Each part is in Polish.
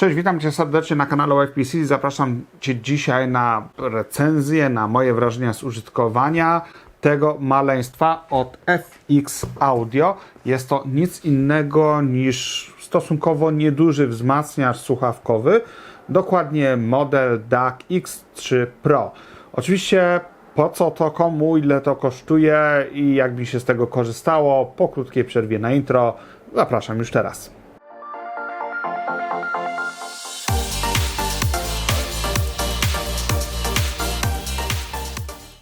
Cześć, witam Cię serdecznie na kanale FPC. Zapraszam Cię dzisiaj na recenzję, na moje wrażenia z użytkowania tego maleństwa od FX Audio. Jest to nic innego niż stosunkowo nieduży wzmacniacz słuchawkowy, dokładnie model DAC X3 Pro. Oczywiście po co to komu, ile to kosztuje i jak mi się z tego korzystało, po krótkiej przerwie na intro, zapraszam już teraz.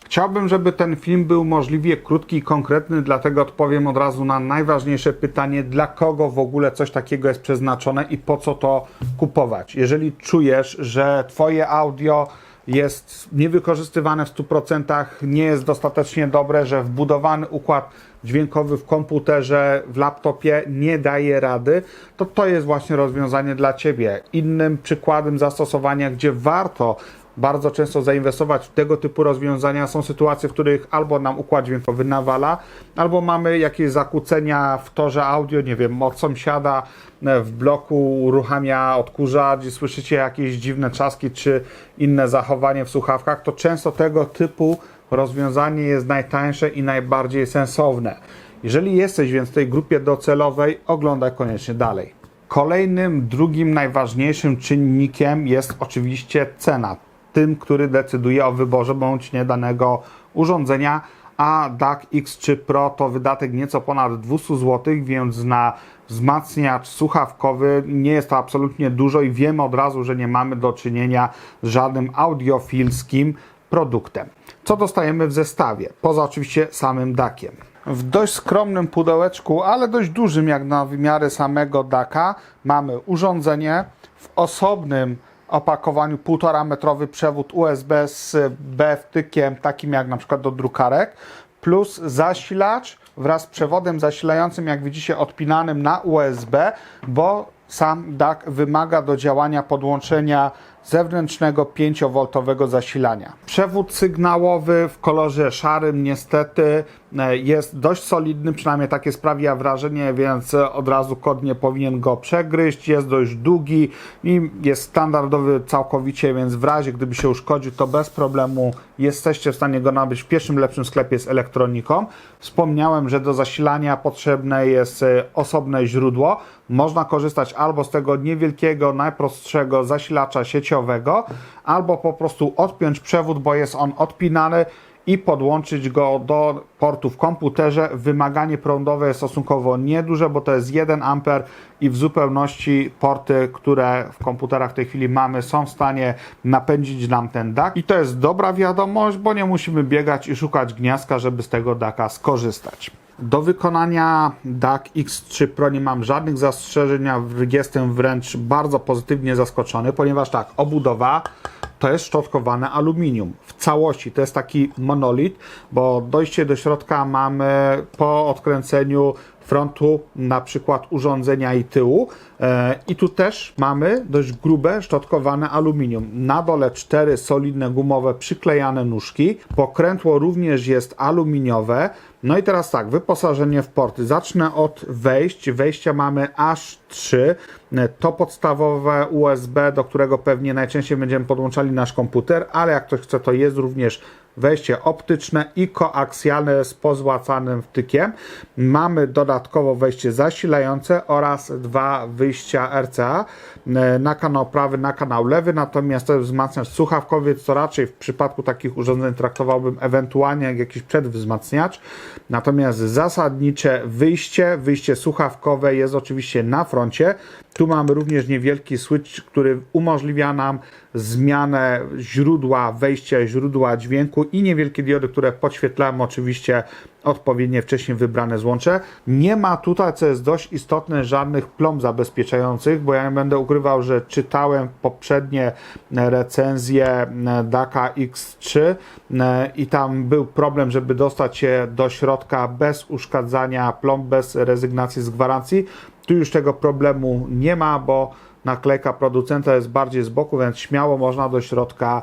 Chciałbym, żeby ten film był możliwie krótki i konkretny, dlatego odpowiem od razu na najważniejsze pytanie, dla kogo w ogóle coś takiego jest przeznaczone i po co to kupować. Jeżeli czujesz, że Twoje audio jest niewykorzystywane w 100%, nie jest dostatecznie dobre, że wbudowany układ dźwiękowy w komputerze, w laptopie nie daje rady, to to jest właśnie rozwiązanie dla Ciebie. Innym przykładem zastosowania, gdzie warto bardzo często zainwestować w tego typu rozwiązania. Są sytuacje, w których albo nam układ dźwiękowy nawala, albo mamy jakieś zakłócenia w torze audio, nie wiem, od sąsiada e, w bloku uruchamia odkurzacz i słyszycie jakieś dziwne czaski czy inne zachowanie w słuchawkach, to często tego typu rozwiązanie jest najtańsze i najbardziej sensowne. Jeżeli jesteś więc w tej grupie docelowej, oglądaj koniecznie dalej. Kolejnym, drugim najważniejszym czynnikiem jest oczywiście cena tym, który decyduje o wyborze bądź nie danego urządzenia, a DAC X3 Pro to wydatek nieco ponad 200 zł, więc na wzmacniacz słuchawkowy nie jest to absolutnie dużo i wiemy od razu, że nie mamy do czynienia z żadnym audiofilskim produktem. Co dostajemy w zestawie? Poza oczywiście samym DACiem. W dość skromnym pudełeczku, ale dość dużym jak na wymiary samego DACa mamy urządzenie w osobnym opakowaniu 1,5 metrowy przewód USB z B wtykiem, takim jak na przykład do drukarek, plus zasilacz wraz z przewodem zasilającym, jak widzicie, odpinanym na USB, bo sam DAC wymaga do działania podłączenia zewnętrznego 5V zasilania. Przewód sygnałowy w kolorze szarym niestety jest dość solidny, przynajmniej takie sprawia wrażenie, więc od razu kod nie powinien go przegryźć. Jest dość długi i jest standardowy całkowicie, więc w razie gdyby się uszkodził, to bez problemu jesteście w stanie go nabyć w pierwszym lepszym sklepie z elektroniką. Wspomniałem, że do zasilania potrzebne jest e, osobne źródło. Można korzystać albo z tego niewielkiego, najprostszego zasilacza sieciowego, albo po prostu odpiąć przewód, bo jest on odpinany i podłączyć go do portu w komputerze. Wymaganie prądowe jest stosunkowo nieduże, bo to jest 1 A i w zupełności porty, które w komputerach w tej chwili mamy, są w stanie napędzić nam ten DAC. I to jest dobra wiadomość, bo nie musimy biegać i szukać gniazdka, żeby z tego DACa skorzystać. Do wykonania DAC X3 Pro nie mam żadnych zastrzeżeń, jestem wręcz bardzo pozytywnie zaskoczony, ponieważ tak, obudowa to jest szczotkowane aluminium w całości. To jest taki monolit, bo dojście do środka mamy po odkręceniu frontu, na przykład urządzenia i tyłu. E, I tu też mamy dość grube, szczotkowane aluminium. Na dole cztery solidne gumowe przyklejane nóżki. Pokrętło również jest aluminiowe. No i teraz tak, wyposażenie w porty. Zacznę od wejść. Wejścia mamy aż trzy. E, To podstawowe USB, do którego pewnie najczęściej będziemy podłączali nasz komputer, ale jak ktoś chce, to jest również wejście optyczne i koaksjalne z pozłacanym wtykiem. Mamy dodatkowo wejście zasilające oraz dwa wyjścia RCA e, na kanał prawy, na kanał lewy, natomiast wzmacniacz słuchawkowy, co raczej w przypadku takich urządzeń traktowałbym ewentualnie jak jakiś przedwzmacniacz. Natomiast zasadnicze wyjście, wyjście słuchawkowe jest oczywiście na froncie. Tu mamy również niewielki switch, który umożliwia nam zmianę źródła wejścia, źródła dźwięku i niewielkie diody, które podświetlają oczywiście odpowiednie wcześniej wybrane złącze. Nie ma tutaj, co jest dość istotne, żadnych plomb zabezpieczających, bo ja nie będę ukrywał, że czytałem poprzednie recenzje DACA X3 i tam był problem, żeby dostać się do środka bez uszkadzania plomb, bez rezygnacji z gwarancji. Tu już tego problemu nie ma, bo naklejka producenta jest bardziej z boku, więc śmiało można do środka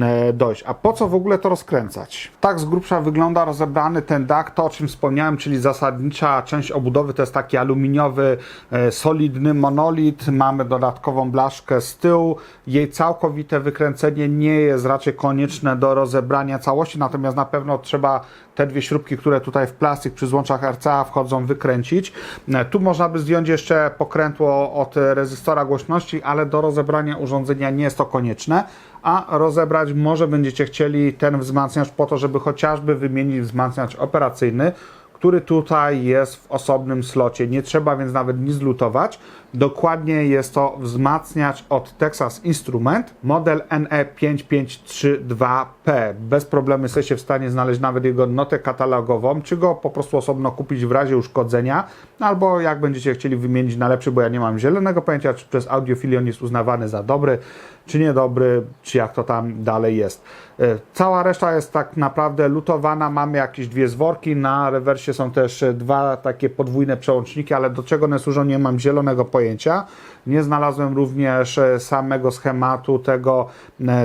e, dojść. A po co w ogóle to rozkręcać? Tak z grubsza wygląda rozebrany ten dach, to o czym wspomniałem, czyli zasadnicza część obudowy to jest taki aluminiowy, e, solidny monolit. Mamy dodatkową blaszkę z tyłu. Jej całkowite wykręcenie nie jest raczej konieczne do rozebrania całości, natomiast na pewno trzeba te dwie śrubki, które tutaj w plastik przy złączach RCA wchodzą, wykręcić. E, Tu można by zdjąć jeszcze pokrętło od rezystora głośności, ale do rozebrania urządzenia nie jest to konieczne, a rozebrać może będziecie chcieli ten wzmacniacz po to, żeby chociażby wymienić wzmacniacz operacyjny, który tutaj jest w osobnym slocie. Nie trzeba więc nawet nic lutować. Dokładnie jest to wzmacniacz od Texas Instrument, model E NE5532P. Bez problemu jesteście w stanie znaleźć nawet jego notę katalogową, czy go po prostu osobno kupić w razie uszkodzenia, albo jak będziecie chcieli wymienić na lepszy, bo ja nie mam zielonego pojęcia, czy przez audiofilion jest uznawany za dobry, czy niedobry, czy jak to tam dalej jest. E, Cała reszta jest tak naprawdę lutowana. Mamy jakieś dwie zworki. Na rewersie są też e, dwa takie podwójne przełączniki, ale do czego one służą, nie mam zielonego pojęcia. Nie znalazłem również e, samego schematu tego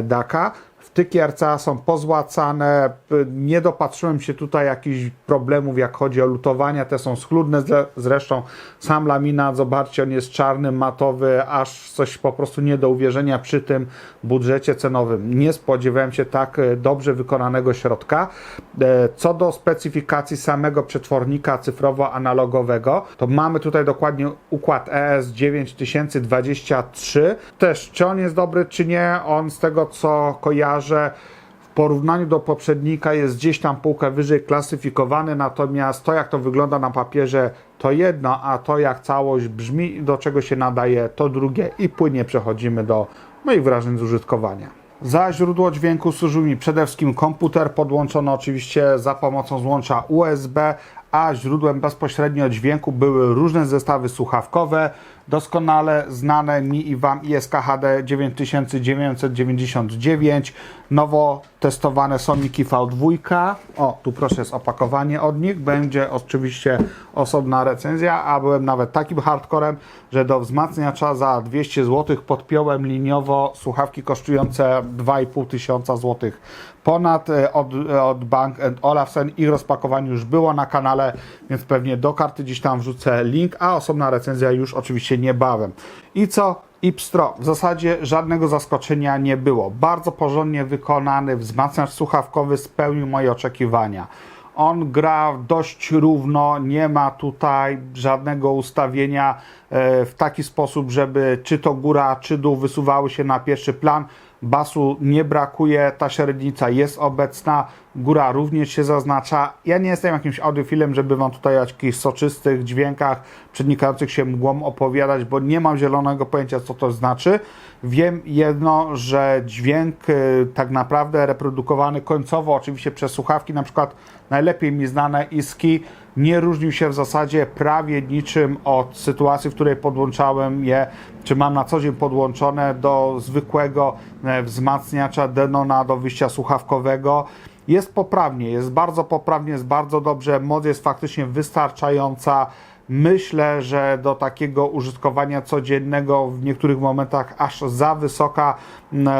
daka. Wtyki RCA są pozłacane. Nie dopatrzyłem się tutaj jakichś problemów, jak chodzi o lutowania. Te są schludne. Zre- Zresztą sam laminat, zobaczcie, on jest czarny, matowy, aż coś po prostu nie do uwierzenia przy tym budżecie cenowym. Nie spodziewałem się tak e, dobrze wykonanego środka. E, Co do specyfikacji samego przetwornika cyfrowo-analogowego, to mamy tutaj dokładnie układ E ES 9023. Też, czy on jest dobry, czy nie, on z tego co kojarzę, w porównaniu do poprzednika jest gdzieś tam półkę wyżej klasyfikowany, natomiast to jak to wygląda na papierze to jedno, a to jak całość brzmi i do czego się nadaje to drugie i płynnie przechodzimy do moich wrażeń z użytkowania. Za źródło dźwięku służył mi przede wszystkim komputer podłączony oczywiście za pomocą złącza USB, a źródłem bezpośrednio dźwięku były różne zestawy słuchawkowe, doskonale znane mi i Wam ISK HD 9999, nowo testowane Soniki V2. O, tu proszę jest opakowanie od nich, będzie oczywiście osobna recenzja, a byłem nawet takim hardcorem, że do wzmacniacza za 200 zł podpiąłem liniowo słuchawki kosztujące 2,5 tysiąca złotych ponad e, od, e, od Bank Olufsen. Ich rozpakowanie już było na kanale, więc pewnie do karty gdzieś tam wrzucę link, a osobna recenzja już oczywiście niebawem. I co? Ipstro. W zasadzie żadnego zaskoczenia nie było. Bardzo porządnie wykonany wzmacniacz słuchawkowy spełnił moje oczekiwania. On gra dość równo, nie ma tutaj żadnego ustawienia e, w taki sposób, żeby czy to góra, czy dół wysuwały się na pierwszy plan. Basu nie brakuje, ta średnica jest obecna, góra również się zaznacza. Ja nie jestem jakimś audiofilem, żeby Wam tutaj o jakichś soczystych dźwiękach przenikających się mgłą opowiadać, bo nie mam zielonego pojęcia, co to znaczy. Wiem jedno, że dźwięk y, tak naprawdę reprodukowany końcowo, oczywiście przez słuchawki, na przykład najlepiej mi znane Iski, nie różnił się w zasadzie prawie niczym od sytuacji, w której podłączałem je, czy mam na co dzień podłączone do zwykłego e, wzmacniacza Denona do wyjścia słuchawkowego. Jest poprawnie, jest bardzo poprawnie, jest bardzo dobrze, moc jest faktycznie wystarczająca. Myślę, że do takiego użytkowania codziennego w niektórych momentach aż za wysoka,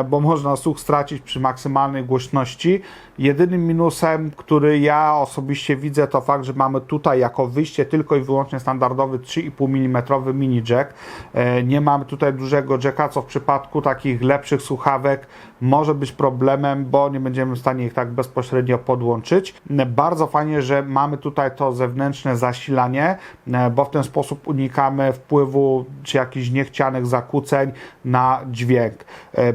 bo można słuch stracić przy maksymalnej głośności. Jedynym minusem, który ja osobiście widzę, to fakt, że mamy tutaj jako wyjście tylko i wyłącznie standardowy 3,5 mm mini jack. E, Nie mamy tutaj dużego jacka, co w przypadku takich lepszych słuchawek może być problemem, bo nie będziemy w stanie ich tak bezpośrednio podłączyć. E, Bardzo fajnie, że mamy tutaj to zewnętrzne zasilanie, e, bo w ten sposób unikamy wpływu czy jakichś niechcianych zakłóceń na dźwięk.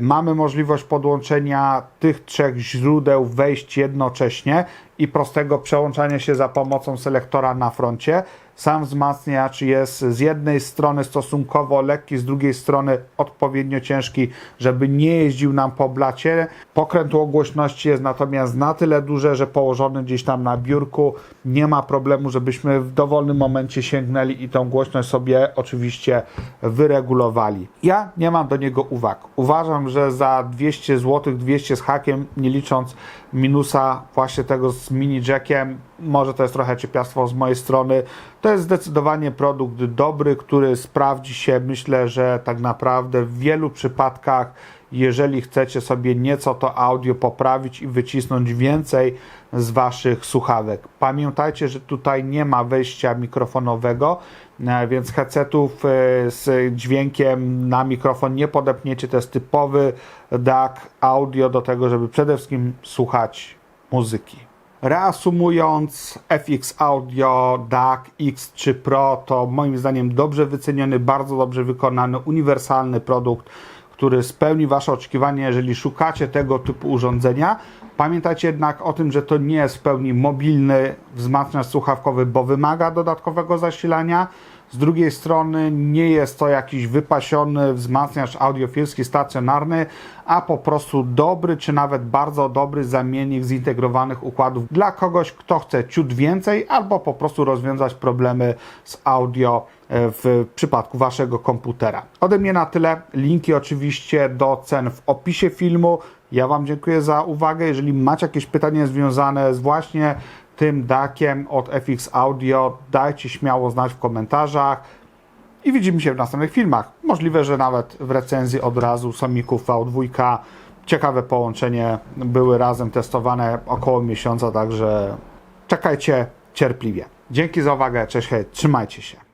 Mamy możliwość podłączenia tych trzech źródeł wejść jednocześnie i prostego przełączania się za pomocą selektora na froncie. Sam wzmacniacz jest z jednej strony stosunkowo lekki, z drugiej strony odpowiednio ciężki, żeby nie jeździł nam po blacie. Pokrętło głośności jest natomiast na tyle duże, że położony gdzieś tam na biurku nie ma problemu, żebyśmy w dowolnym momencie sięgnęli i tą głośność sobie oczywiście wyregulowali. Ja nie mam do niego uwag. Uważam, że za 200 zł, 200 z hakiem, nie licząc minusa właśnie tego z mini jackiem, może to jest trochę ciepiastwo z mojej strony. To jest zdecydowanie produkt dobry, który sprawdzi się, myślę, że tak naprawdę w wielu przypadkach, jeżeli chcecie sobie nieco to audio poprawić i wycisnąć więcej z waszych słuchawek. Pamiętajcie, że tutaj nie ma wejścia mikrofonowego, e, więc headsetów e, z dźwiękiem na mikrofon nie podepniecie. To jest typowy DAC audio do tego, żeby przede wszystkim słuchać muzyki. Reasumując, FX Audio DAC X3 Pro to moim zdaniem dobrze wyceniony, bardzo dobrze wykonany, uniwersalny produkt, który spełni Wasze oczekiwania, jeżeli szukacie tego typu urządzenia. Pamiętajcie jednak o tym, że to nie jest w pełni mobilny wzmacniacz słuchawkowy, bo wymaga dodatkowego zasilania. Z drugiej strony nie jest to jakiś wypasiony wzmacniacz audiofilski stacjonarny, a po prostu dobry czy nawet bardzo dobry zamiennik zintegrowanych układów dla kogoś, kto chce ciut więcej albo po prostu rozwiązać problemy z audio e, w przypadku waszego komputera. Ode mnie na tyle. Linki oczywiście do cen w opisie filmu. Ja Wam dziękuję za uwagę. Jeżeli macie jakieś pytanie związane z właśnie tym dakiem od FX Audio, dajcie śmiało znać w komentarzach i widzimy się w następnych filmach. Możliwe, że nawet w recenzji od razu Somików V2. Ciekawe połączenie, były razem testowane około miesiąca, także czekajcie cierpliwie. Dzięki za uwagę, cześć, hej, trzymajcie się.